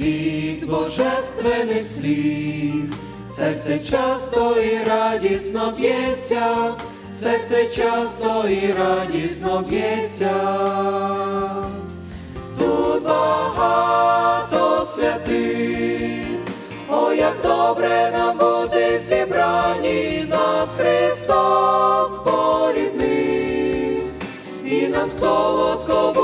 від божественних слів. Серце часто і радісно б'ється, серце часто і радісно б'ється. Тут багато святих, о, як добре нам бути в нас Христос порідний, і нам солодко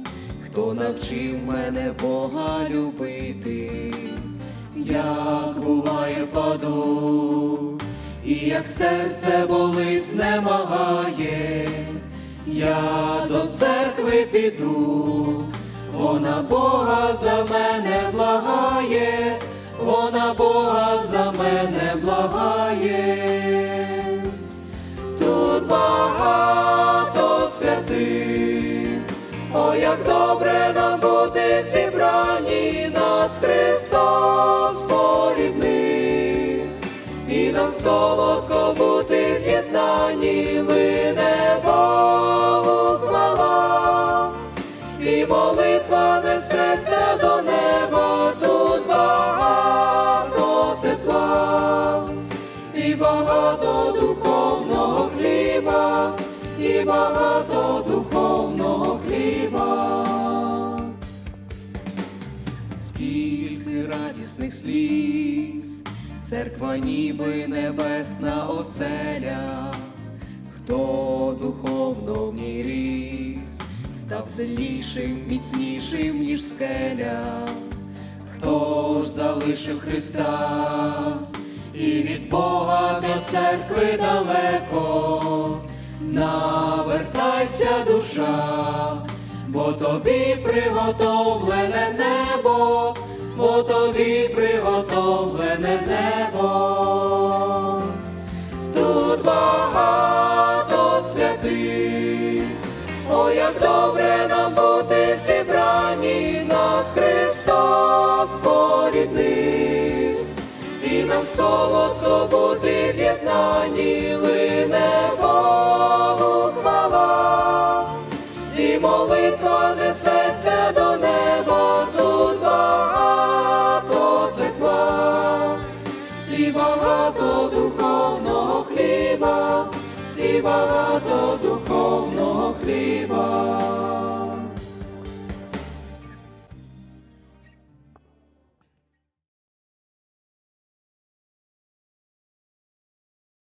хто навчив мене Бога любити, як буває впаду, і як серце болить знемагає, я до церкви піду, вона Бога за мене благає, вона Бога за мене о, як добре нам бути в зібранні, нас Христос порідний, і нам солодко бути в єднанні, лине Богу хвала, і молитва церква ніби небесна оселя, хто духовно в ній ріс, став сильнішим, міцнішим, ніж скеля, хто ж залишив Христа? І від Бога до церкви далеко, навертайся душа, бо тобі приготовлене небо, бо тобі приготовлене небо. Тут багато святих, о, як добре нам бути в зібранні, нас Христос порідний, і нам солодко бути в єднанні, лине хліба, багато духовного хліба.